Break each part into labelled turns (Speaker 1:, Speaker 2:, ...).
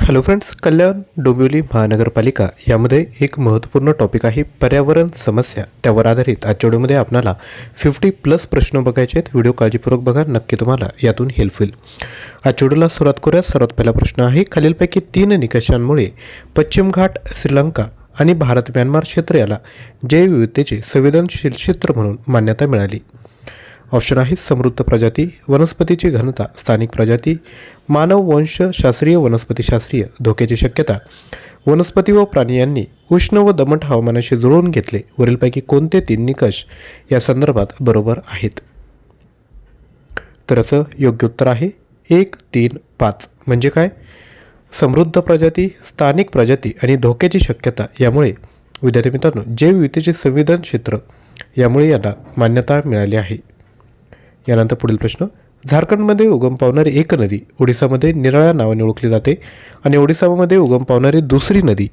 Speaker 1: Hello friends Kalyan Dombivli महानगरपालिका यामध्ये एक महत्त्वपूर्ण टॉपिक आहे पर्यावरण समस्या. त्यावर आधारित आजच्या व्हिडिओमध्ये आपल्याला फिफ्टी प्लस प्रश्न बघायचे आहेत. व्हिडिओ काळजीपूर्वक बघा नक्की तुम्हाला यातून हेल्प होईल. आजच्या व्हिडिओला सुरुवात करूया. सर्वात पहिला प्रश्न आहे खालीलपैकी तीन निकषांमुळे पश्चिम घाट श्रीलंका आणि भारत म्यानमार क्षेत्र याला जैवविविधतेचे संवेदनशील क्षेत्र म्हणून मान्यता मिळाली. ऑप्शन आहे समृद्ध प्रजाती वनस्पतीची घनता स्थानिक प्रजाती मानव वंश शास्त्रीय वनस्पतीशास्त्रीय धोक्याची शक्यता. वनस्पती व प्राणी यांनी उष्ण व दमट हवामानाशी जुळवून घेतले. वरीलपैकी कोणते तीन निकष या संदर्भात बरोबर आहेत? तर असं योग्य उत्तर आहे एक तीन पाच. म्हणजे काय? समृद्ध प्रजाती स्थानिक प्रजाती आणि धोक्याची शक्यता यामुळे. विद्यार्थी मित्रांनो जैवविविधतेचे संविधान क्षेत्र यामुळे यांना मान्यता मिळाली आहे. यानंतर पुढील प्रश्न. झारखंडमध्ये उगम पावणारी एक नदी ओडिसामध्ये निराळ्या नावाने ओळखली जाते आणि ओडिसामध्ये उगम पावणारी दुसरी नदी.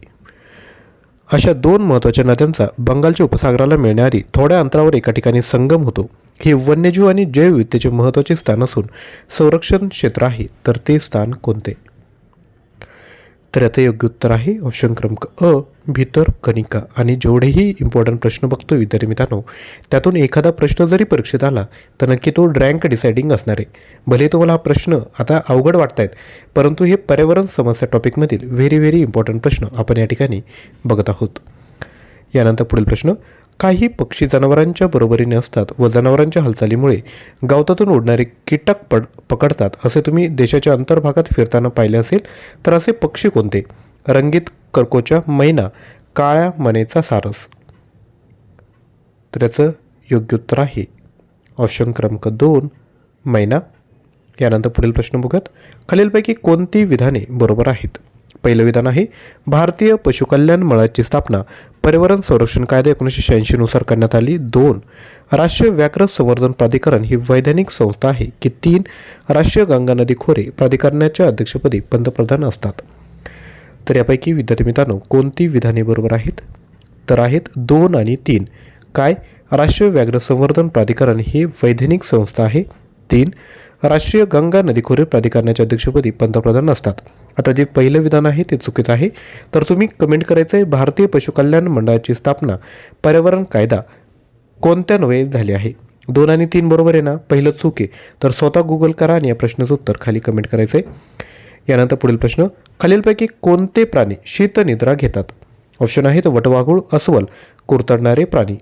Speaker 1: अशा दोन महत्त्वाच्या नद्यांचा बंगालच्या उपसागराला मिळणारी थोड्या अंतरावर एका ठिकाणी संगम होतो. हे वन्यजीव आणि जैवविद्येचे महत्त्वाचे स्थान असून संरक्षण क्षेत्र आहे. तर ते स्थान कोणते? तर याचं योग्य उत्तर आहे. ऑप्शन क्रमांक अ भीतर कणिका. आणि जेवढेही इम्पॉर्टंट प्रश्न बघतो विद्यार्थी मित्रांनो त्यातून एखादा प्रश्न जरी परीक्षेत आला तर नक्की तो रँक डिसायडिंग असणार आहे. भले तुम्हाला हा प्रश्न आता अवघड वाटत आहेत परंतु हे पर्यावरण समस्या टॉपिकमधील व्हेरी व्हेरी इम्पॉर्टंट प्रश्न आपण या ठिकाणी बघत आहोत. यानंतर पुढील प्रश्न काही पक्षी जनावरांच्या बरोबरीने असतात व जनावरांच्या हालचालीमुळे गवतातून उडणारे कीटक पड पकडतात. असे तुम्ही देशाच्या अंतर्भागात फिरताना पाहिले असेल तर असे पक्षी कोणते? रंगीत कर्कोच्या मैना काळ्या मनेचा सारस. तर याचं योग्य उत्तर आहे. ऑप्शन क्रमांक दोन मैना. यानंतर पुढील प्रश्न बघूयात. खालीलपैकी कोणती विधाने बरोबर आहेत? पहिलं विधान आहे भारतीय पशुकल्याण मळाची स्थापना पर्यावरण संरक्षण कायदा एकोणीसशे शहाऐंशीनुसार करण्यात आली. दोन राष्ट्रीय व्याघ्र संवर्धन प्राधिकरण ही वैधानिक संस्था आहे की तीन राष्ट्रीय गंगा नदी खोरे प्राधिकरणाच्या अध्यक्षपदी पंतप्रधान असतात. तर यापैकी विद्यार्थी मित्रांनो कोणती विधाने बरोबर आहेत? तर आहेत दोन आणि तीन. काय? राष्ट्रीय व्याघ्र संवर्धन प्राधिकरण ही वैधानिक संस्था आहे. तीन राष्ट्रीय गंगा नदीखोरे प्राधिकरणाच्या अध्यक्षपदी पंतप्रधान असतात. आता जे पहिलं विधान आहे ते चुकीचं आहे. तर तुम्ही कमेंट करायचं आहे भारतीय पशुकल्याण मंडळाची स्थापना पर्यावरण कायदा कोणत्या नव्हे झाली आहे? दोन आणि तीन बरोबर आहे ना? पहिलं चूक आहे. तर स्वतः गुगल करा आणि या प्रश्नाचं उत्तर खाली कमेंट करायचं आहे यानंतर पुढील प्रश्न खालीलपैकी कोणते प्राणी शीतनिद्रा घेतात? ऑप्शन आहेत वटवाघूळ अस्वल कुरतडणारे प्राणी.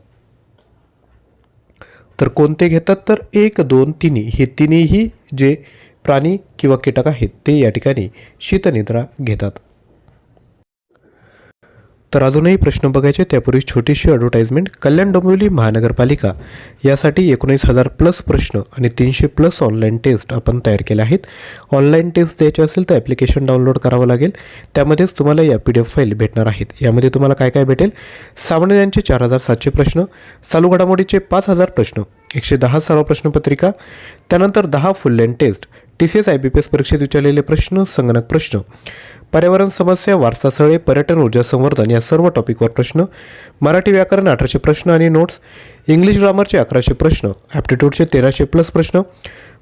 Speaker 1: तर कोणते घेतात? तर एक दोन तिन्ही. हे तिन्हीही जे प्राणी किंवा कीटक आहेत ते या ठिकाणी शीतनिद्रा घेतात. तर अजूनही प्रश्न बघायचे त्यापूर्वी छोटीशी ॲडव्हर्टाईजमेंट कल्याण डोंबिवली महानगरपालिका. यासाठी एकोणीस हजार प्लस प्रश्न आणि तीनशे प्लस ऑनलाईन टेस्ट आपण तयार केले आहेत. ऑनलाईन टेस्ट द्यायचे असेल तर ॲप्लिकेशन डाउनलोड करावं लागेल. त्यामध्येच तुम्हाला या पी डी एफ फाईल भेटणार आहेत. यामध्ये तुम्हाला काय काय भेटेल सामान्यांचे चार हजार सातशे प्रश्न चालू घडामोडीचे पाच हजार प्रश्न एकशे दहा सराव प्रश्नपत्रिका त्यानंतर दहा full length test T C S I B P S परीक्षेत विचारलेले प्रश्न संगणक प्रश्न. पर्यावरण समस्या वारसास्थळे पर्यटन ऊर्जा संवर्धन या सर्व टॉपिकवर प्रश्न. मराठी व्याकरण अठराशे प्रश्न आणि नोट्स इंग्लिश ग्रामरचे अकराशे प्रश्न ॲप्टिट्यूडचे तेराशे प्लस प्रश्न.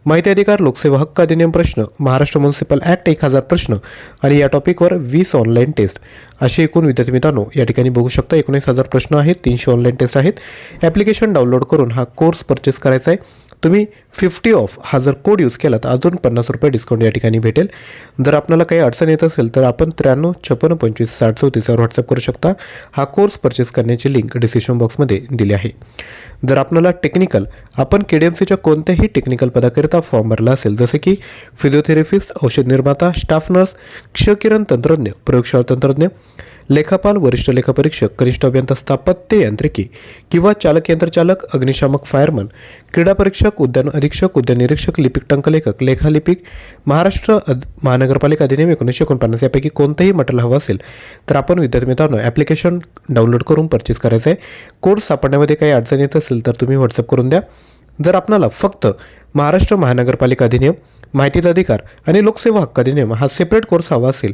Speaker 1: माहिती अधिकार लोकसेवा हक्क अधिनियम प्रश्न महाराष्ट्र म्युन्सिपल ॲक्ट एक हजार प्रश्न आणि या टॉपिकवर वीस ऑनलाईन टेस्ट असे एकूण विद्यार्थी मित्रांनो या ठिकाणी बघू शकता एकोणीस हजार प्रश्न आहेत तीनशे ऑनलाईन टेस्ट आहेत. ॲप्लिकेशन डाउनलोड करून हा कोर्स परचेस करायचा आहे. तुम्ही फिफ्टी ऑफ हा जर कोड यूज केला तर अजून पन्नास रुपये डिस्काउंट या ठिकाणी भेटेल. जर आपल्याला काही अडचण येत असेल तर आपण त्र्याण्णव छप्पन्न पंचवीस साठ चौतीसवर व्हॉट्सअप करू शकता. हा कोर्स परचेस करण्याची लिंक डिस्क्रिप्शन बॉक्समध्ये दिली आहे. जर आपल्याला टेक्निकल आपण के डी एम सीच्या कोणत्याही टेक्निकल पदाकरिता फॉर्म भरला असेल जसे की फिजिओथेरपिस्ट औषध निर्माता स्टाफ नर्स क्षकिरण तंत्रज्ञ प्रयोगशाळा तंत्रज्ञ लेखापाल वरिष्ठ लेखापरीक्षक कनिष्ठ अभियंता स्थापत्य यांत्रिकी किंवा चालक यंत्रचालक अग्निशामक फायरमन क्रीडा परीक्षक उद्यान अधीक्षक उद्यान निरीक्षक लिपिक टंकलेखक लेखालिपिक महाराष्ट्र अध महानगरपालिका अधिनियम एकोणीसशे एकोणपन्नास यापैकी कोणतंही मटेरियल हवं असेल तर आपण विद्यार्थी मित्रांनो ॲप्लिकेशन डाउनलोड करून परचेस करायचं आहे कोर्स सापडण्यामध्ये काही अडचण येत असेल तर तुम्ही व्हॉट्सअप करून द्या. जर आपणाला फक्त महाराष्ट्र महानगरपालिका अधिनियम माहितीचा अधिकार आणि लोकसेवा हक्क अधिनियम हा सेपरेट कोर्स हवा असेल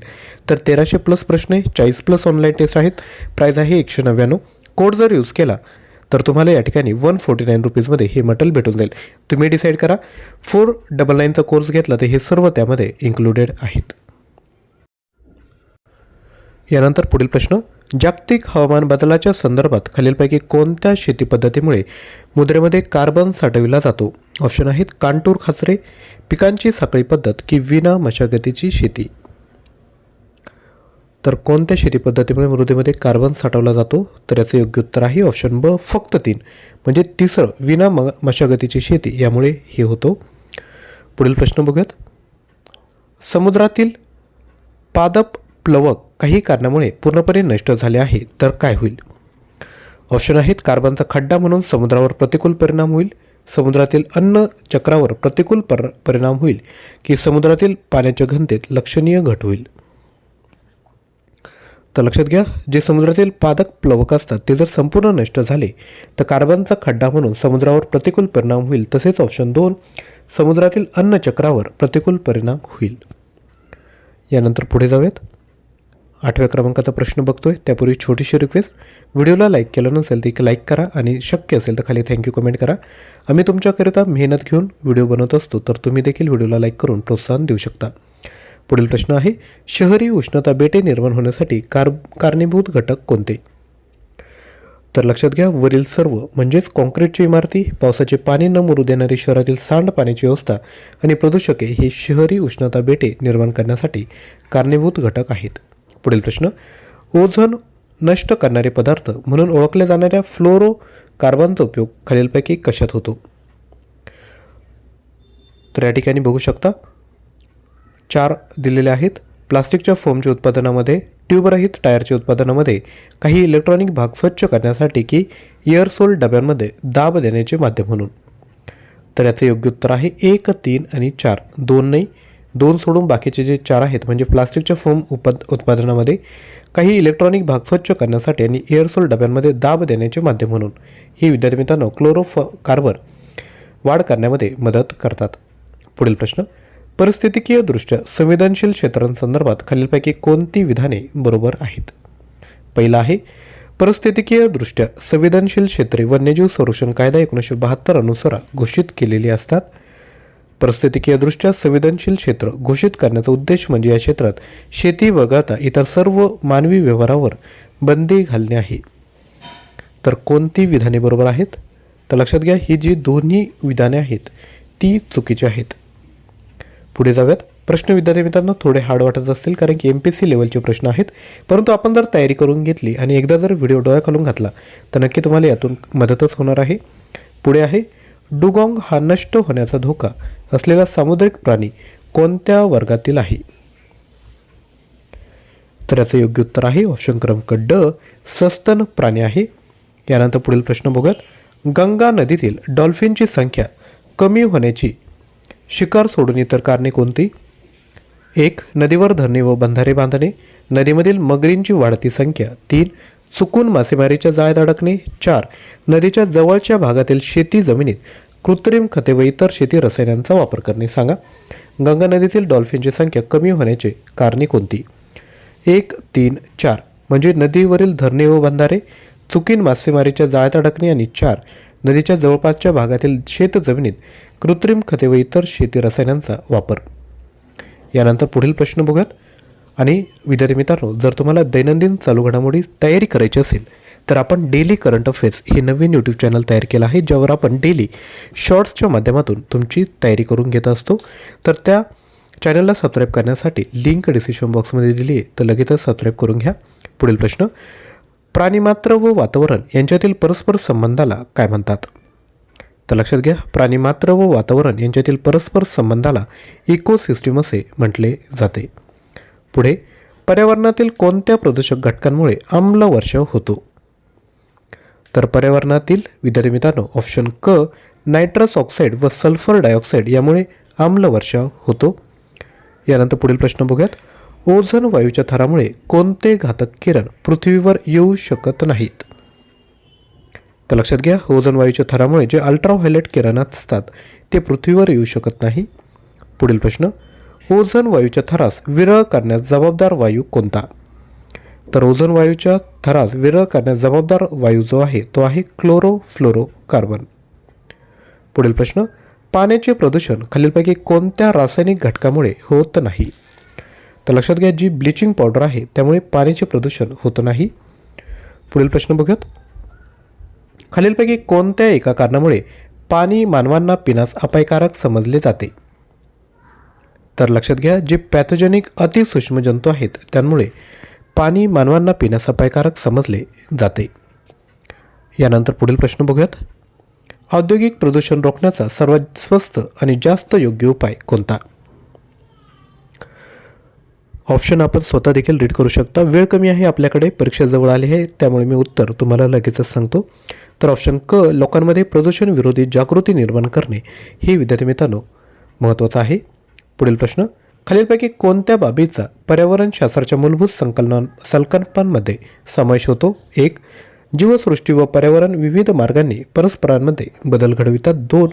Speaker 1: तर तेराशे प्लस प्रश्न आहे चाळीस प्लस ऑनलाईन टेस्ट आहेत. प्राईज आहे एकशे नव्याण्णव. कोड जर यूज केला तर तुम्हाला या ठिकाणी वन फोर्टी नाईन रुपीजमध्ये हे मटेरियल भेटून जाईल. तुम्ही डिसाईड करा. फोर डबल नाईनचा कोर्स घेतला तर हे सर्व त्यामध्ये इन्क्लुडेड आहेत. यानंतर पुढील प्रश्न. जागतिक हवामान बदलाच्या संदर्भात खालीलपैकी कोणत्या शेती पद्धतीमुळे मुद्रेमध्ये कार्बन साठविला जातो? ऑप्शन आहेत कांटूर खाचरे पिकांची साखळी पद्धत की विना मशागतीची शेती. तर कोणत्या शेती पद्धतीमुळे मृदेमध्ये कार्बन साठवला जातो? तर याचं योग्य उत्तर आहे ऑप्शन ब फक्त तीन. म्हणजे तिसरं विना म मशागतीची शेती. यामुळे हे होतो. पुढील प्रश्न बघूयात. समुद्रातील पादप प्लवक काही कारणामुळे पूर्णपणे नष्ट झाले आहे. तर काय होईल? ऑप्शन आहेत कार्बनचा खड्डा म्हणून समुद्रावर प्रतिकूल परिणाम होईल. समुद्रातील अन्न चक्रावर प्रतिकूल पर परिणाम होईल की समुद्रातील पाण्याच्या घनतेत लक्षणीय घट होईल. तर लक्षात घ्या जे समुद्रातील पादक प्लवक असतात ते जर संपूर्ण नष्ट झाले तर कार्बनचा खड्डा म्हणून समुद्रावर प्रतिकूल परिणाम होईल. तसेच ऑप्शन दोन समुद्रातील अन्नचक्रावर प्रतिकूल परिणाम होईल. यानंतर पुढे जाऊयात. आठव्या क्रमांकाचा प्रश्न बघतोय. त्यापूर्वी छोटीशी रिक्वेस्ट व्हिडिओला लाईक केलं नसेल तर एक लाईक करा आणि शक्य असेल तर खाली थँक्यू कमेंट करा. आम्ही तुमच्याकरिता मेहनत घेऊन व्हिडिओ बनवत असतो तर तुम्ही देखील व्हिडिओला लाईक करून प्रोत्साहन देऊ शकता. पुढील प्रश्न आहे शहरी उष्णता बेटे निर्माण होण्यासाठी कार कारणीभूत घटक कोणते? तर लक्षात घ्या वरील सर्व म्हणजेच काँक्रीटची इमारती पावसाचे पाणी न मुरू देणारी शहरातील सांडपाण्याची व्यवस्था आणि प्रदूषके हे शहरी उष्णता बेटे निर्माण करण्यासाठी कारणीभूत घटक आहेत. पुढील प्रश्न. ओझोन नष्ट करणारे पदार्थ म्हणून ओळखल्या जाणाऱ्या फ्लोरो कार्बनचा उपयोग खालीलपैकी कशात होतो? तर या ठिकाणी बघू शकता. चार दिलेले आहेत. प्लास्टिकच्या फोमच्या उत्पादनामध्ये ट्यूबरहित टायरच्या उत्पादनामध्ये काही इलेक्ट्रॉनिक भाग स्वच्छ करण्यासाठी की एअरसोल डब्यांमध्ये दाब देण्याचे माध्यम म्हणून. तर याचं योग्य उत्तर आहे एक तीन आणि चार. दोन नाही दोन सोडून बाकीचे जे चार आहेत म्हणजे प्लास्टिकच्या फोम उत्पाद उत्पादनामध्ये काही इलेक्ट्रॉनिक भाग स्वच्छ करण्यासाठी आणि एअरसोल डब्यांमध्ये दाब देण्याचे माध्यम म्हणून ही विद्यार्थी मित्रांनो क्लोरोफ कार्बन वाढ करण्यामध्ये मदत करतात. पुढील प्रश्न परिस्थितिकीयदृष्ट्या संवेदनशील क्षेत्रांसंदर्भात खालीलपैकी कोणती विधाने बरोबर आहेत? पहिला आहे परिस्थितिकीयदृष्ट्या संवेदनशील क्षेत्रे वन्यजीव संरक्षण कायदा एकोणीसशे बहात्तर अनुसार घोषित केलेली असतात. परिस्थितिकीयदृष्ट्या संवेदनशील क्षेत्र घोषित करण्याचा उद्देश म्हणजे या क्षेत्रात शेती वगळता इतर सर्व मानवी व्यवहारावर बंदी घालणे आहे. तर कोणती विधाने बरोबर आहेत? तर लक्षात घ्या ही जी दोन्ही विधाने आहेत ती चुकीची आहेत. पुढे जाऊयात. प्रश्न विद्यार्थी मित्रांनो थोडे हार्ड वाटत असतील कारण की एम पी सी लेवलचे प्रश्न आहेत. परंतु आपण जर तयारी करून घेतली आणि एकदा जर व्हिडिओ डोळ्या घालून घातला तर नक्की तुम्हाला यातून मदतच होणार आहे. पुढे आहे डुगॉंग हा नष्ट होण्याचा धोका असलेला सामुद्रिक प्राणी कोणत्या वर्गातील आहे? तर याचं योग्य उत्तर आहे ऑप्शन क्रमांक ड सस्तन प्राणी आहे. यानंतर पुढील प्रश्न बघूयात. गंगा नदीतील डॉल्फिनची संख्या कमी होण्याची शिकार सोडून इतर कारणे कोणती? एक नदीवर धरणे व बंधारे बांधणे. नदीमधील मगरींची वाढती संख्या. तीन चुकून मासेमारीच्या जाळ्यात अडकणे. चार नदीच्या जवळच्या भागातील शेती जमिनीत कृत्रिम खते व इतर शेती रसायनांचा वापर करणे. सांगा गंगा नदीतील डॉल्फिनची संख्या कमी होण्याचे कारणे कोणती? एक तीन चार. म्हणजे नदीवरील धरणे व बंधारे चुकीन मासेमारीच्या जाळ्यात अडकणे आणि चार. नदीच्या जवळपासच्या भागातील शेतजमिनीत कृत्रिम खते व इतर शेती रसायनांचा वापर. यानंतर पुढील प्रश्न बघूयात. आणि विद्यार्थी मित्रांनो जर तुम्हाला दैनंदिन चालू घडामोडी तयारी करायची असेल तर आपण डेली करंट अफेअर्स हे नवीन यूट्यूब चॅनल तयार केलं आहे ज्यावर आपण डेली शॉर्ट्सच्या माध्यमातून तुमची तयारी करून घेत असतो. तर त्या चॅनलला सबस्क्राईब करण्यासाठी लिंक डिस्क्रिप्शन बॉक्समध्ये दिली आहे. तर लगेचच सबस्क्राईब करून घ्या. पुढील प्रश्न प्राणीमात्र व वातावरण यांच्यातील परस्पर संबंधाला काय म्हणतात? तर लक्षात घ्या प्राणीमात्र व वातावरण यांच्यातील परस्पर संबंधाला इकोसिस्टीम असे म्हटले जाते. पुढे पर्यावरणातील कोणत्या प्रदूषक घटकांमुळे आम्ल वर्षाव होतो? तर पर्यावरणातील विद्यार्थी मित्रांनो ऑप्शन क नायट्रस ऑक्साईड व सल्फर डायऑक्साईड यामुळे आम्लवर्षाव होतो. यानंतर पुढील प्रश्न बघूयात. ओझोन वायूच्या थरामुळे कोणते घातक किरण पृथ्वीवर येऊ शकत नाहीत? तर लक्षात घ्या ओझोन वायूच्या थरामुळे जे अल्ट्राव्हायलेट किरण असतात ते पृथ्वीवर येऊ शकत नाही. पुढील प्रश्न. ओझन वायूच्या थरास विरळ करण्यास जबाबदार वायू कोणता? तर ओझोन वायूच्या थरास विरळ करण्यास जबाबदार वायू जो आहे तो आहे क्लोरोफ्लोरो कार्बन पुढील प्रश्न पाण्याचे प्रदूषण खालीलपैकी कोणत्या रासायनिक घटकामुळे होत नाही? तर लक्षात घ्या जी ब्लिचिंग पावडर आहे त्यामुळे पाण्याचे प्रदूषण होत नाही. पुढील प्रश्न बघूयात. खालीलपैकी कोणत्या एका कारणामुळे पाणी मानवांना पिण्यास अपायकारक समजले जाते? तर लक्षात घ्या जे पॅथोजेनिक अतिसूक्ष्म जंतू आहेत त्यामुळे पाणी मानवांना पिण्यास अपायकारक समजले जाते. यानंतर पुढील प्रश्न बघूयात. औद्योगिक प्रदूषण रोखण्याचा सर्वात स्वस्त आणि जास्त योग्य उपाय कोणता? ऑप्शन आपण स्वतः देखील रीड करू शकता. वेळ कमी आहे आपल्याकडे परीक्षा जवळ आली आहे त्यामुळे मी उत्तर तुम्हाला लगेचच सांगतो. तर ऑप्शन क लोकांमध्ये प्रदूषण विरोधी जागृती निर्माण करणे. हे विद्यार्थी मित्रांनो महत्त्वाचं आहे. पुढील प्रश्न खालीलपैकी कोणत्या बाबीचा पर्यावरणशास्त्राच्या मूलभूत संकलना संकल्पनांमध्ये समावेश होतो? एक जीवसृष्टी व पर्यावरण विविध मार्गांनी परस्परांमध्ये बदल घडवितात. दोन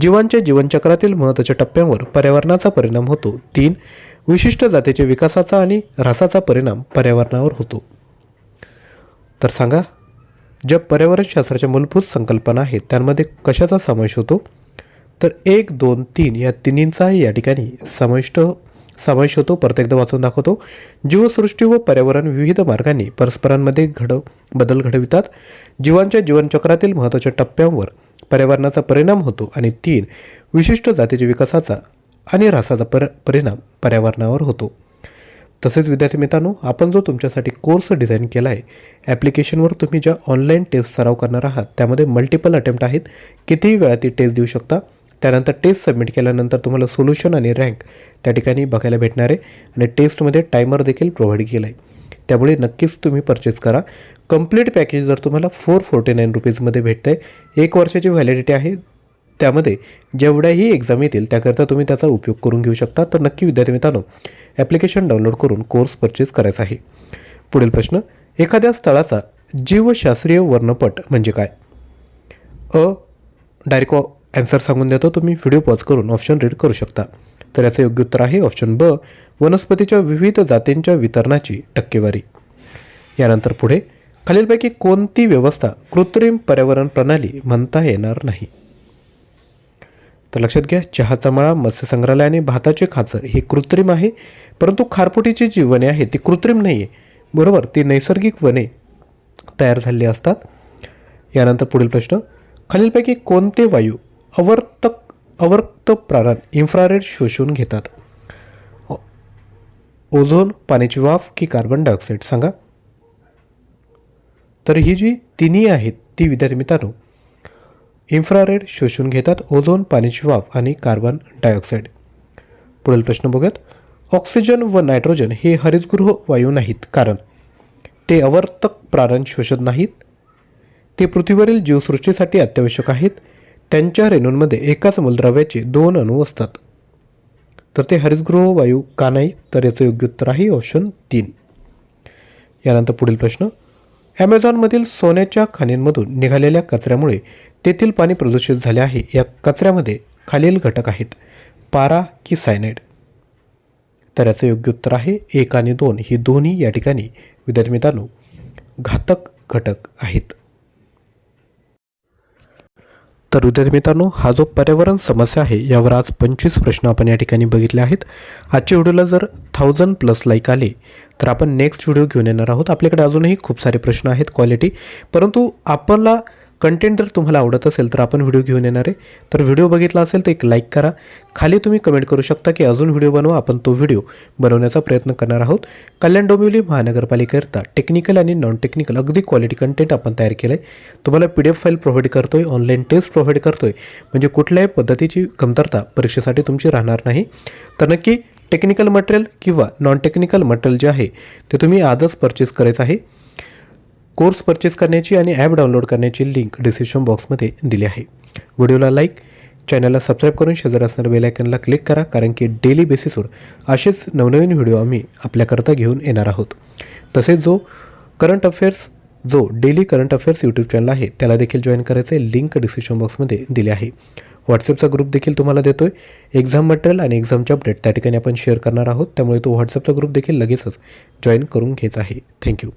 Speaker 1: जीवांच्या जीवनचक्रातील महत्त्वाच्या टप्प्यांवर पर्यावरणाचा परिणाम होतो. तीन विशिष्ट जातीच्या विकासाचा आणि ऱ्हासाचा परिणाम पर्यावरणावर होतो. तर सांगा ज्या पर्यावरणशास्त्राच्या मूलभूत संकल्पना आहेत त्यांमध्ये कशाचा समावेश होतो? तर एक दोन तीन या तिन्हींचाही या ठिकाणी समाविष्ट समावेश होतो. परत एकदा वाचून दाखवतो. जीवसृष्टी व पर्यावरण विविध मार्गांनी परस्परांमध्ये घड बदल घडवितात. जीवांच्या जीवनचक्रातील महत्त्वाच्या टप्प्यांवर पर्यावरणाचा परिणाम होतो आणि तीन विशिष्ट जातीच्या विकासाचा आणि ऱ्हासाचा पर परिणाम पर्यावरणावर होतो. तसेच विद्यार्थी मित्रांनो आपण जो तुमच्यासाठी कोर्स डिझाईन केला आहे ॲप्लिकेशनवर तुम्ही ज्या ऑनलाईन टेस्ट सराव करणार आहात त्यामध्ये मल्टिपल अटेम्प्ट आहेत. कितीही वेळा ती टेस्ट देऊ शकता. त्यानंतर टेस्ट सबमिट केल्यानंतर तुम्हाला सोल्युशन आणि रँक त्या ठिकाणी बघायला भेटणार आहे. आणि टेस्टमध्ये टायमर देखील प्रोव्हाइड केला आहे त्यामुळे नक्कीच तुम्ही परचेस करा. कंप्लीट पॅकेज जर तुम्हाला फोर फोर्टी नाईन रुपीजमध्ये भेटतं आहे एक वर्षाची व्हॅलिडिटी आहे. त्यामध्ये जेवढ्याही एक्झाम येतील त्याकरता तुम्ही त्याचा उपयोग करून घेऊ शकता. तर नक्की विद्यार्थी मित्रांनो ॲप्लिकेशन डाउनलोड करून कोर्स परचेस करायचा आहे. पुढील प्रश्न एखाद्या स्थळाचा जीवशास्त्रीय वर्णपट म्हणजे काय? अ डायरेक्ट ॲन्सर सांगून देतो तुम्ही व्हिडिओ पॉज करून ऑप्शन रीड करू शकता. तर याचं योग्य उत्तर आहे ऑप्शन ब वनस्पतीच्या विविध जातींच्या वितरणाची टक्केवारी. यानंतर पुढे खालीलपैकी कोणती व्यवस्था कृत्रिम पर्यावरण प्रणाली म्हणता येणार नाही? तर लक्षात घ्या चहाचा मळा मत्स्य संग्रहालय आणि भाताचे खाचर हे कृत्रिम आहे परंतु खारपुटीची जी वने आहेत ती कृत्रिम नाही आहे बरोबर ती नैसर्गिक वने तयार झालेली असतात. यानंतर पुढील प्रश्न खालीलपैकी कोणते वायू अवर्तक अवर्त प्राण इन्फ्रारेड शोषून घेतात. ओझोन पाण्याची वाफ की कार्बन डायऑक्साईड सांगा. तर ही जी तिन्ही आहेत ती विद्यार्थी मित्रांनो इन्फ्रारेड शोषून घेतात ओझोन पाण्याची वाफ आणि कार्बन डायऑक्साईड पुढील प्रश्न बघूयात. ऑक्सिजन व नायट्रोजन हे हरितगृह वायू नाहीत कारण ते अवर्तक प्रारण शोषत नाहीत. ते पृथ्वीवरील जीवसृष्टीसाठी अत्यावश्यक आहेत. त्यांच्या रेणूंमध्ये एकाच मूलद्रव्याचे दोन अणू असतात. तर ते हरितगृह वायू का नाही तर याचं योग्य उत्तर आहे ऑप्शन तीन. यानंतर पुढील प्रश्न. ॲमेझॉनमधील सोन्याच्या खाणींमधून निघालेल्या कचऱ्यामुळे तेथील पाणी प्रदूषित झाले आहे. या कचऱ्यामध्ये खालील घटक आहेत. पारा की सायनाईड तर याचं योग्य उत्तर आहे एक आणि दोन. ही दोन्ही या ठिकाणी विद्यार्थी मित्रांनो घातक घटक आहेत. तर उद्या मित्रांनो हा जो पर्यावरण समस्या आहे यावर आज पंचवीस प्रश्न आपण या ठिकाणी बघितले आहेत. आजच्या व्हिडिओला जर थाउजंड प्लस लाईक आले तर आपण नेक्स्ट व्हिडिओ घेऊन येणार आहोत. आपल्याकडे अजूनही खूप सारे प्रश्न आहेत क्वालिटी परंतु आपला कंटेंट जर तुम्हाला आवडत असेल तर आपण व्हिडिओ घेऊन येणार आहे. तर व्हिडिओ बघितला असेल तर एक लाईक करा. खाली तुम्ही कमेंट करू शकता की अजून व्हिडिओ बनवा आपण तो व्हिडिओ बनवण्याचा प्रयत्न करणार आहोत. कल्याण डोंबिवली महानगरपालिकेकरता टेक्निकल आणि नॉन टेक्निकल अगदी क्वालिटी कंटेंट आपण तयार केलं आहे तुम्हाला P D F file provide करतो आहे ऑनलाईन टेस्ट प्रोव्हाइड करतो आहे म्हणजे कुठल्याही पद्धतीची कमतरता परीक्षेसाठी तुमची राहणार नाही. तर नक्की टेक्निकल मटेरियल किंवा नॉन टेक्निकल मटेरियल जे आहे ते तुम्ही आजच परचेस करायचं आहे. कोर्स परचेस करण्याची आणि ॲप डाउनलोड करण्याची लिंक डिस्क्रिप्शन बॉक्समध्ये दिली आहे. व्हिडिओला लाईक चॅनलला सबस्क्राईब करून शेजार असणाऱ्या बेलायकनला क्लिक करा कारण की डेली बेसिसवर असेच नवनवीन व्हिडिओ आम्ही आपल्याकरता घेऊन येणार आहोत. तसेच जो करंट अफेअर्स जो daily current affairs YouTube channel आहे त्याला देखील जॉईन करायचे लिंक डिस्क्रिप्शन बॉक्समध्ये दिले आहे. व्हॉट्सअपचा ग्रुप देखील तुम्हाला देतो आहे एक्झाम मटेरियल आणि एक्झामचे अपडेट त्या ठिकाणी आपण शेअर करणार आहोत. त्यामुळे तो व्हॉट्सअपचा ग्रुप देखील लगेचच जॉईन करून घ्यायचा आहे. थँक्यू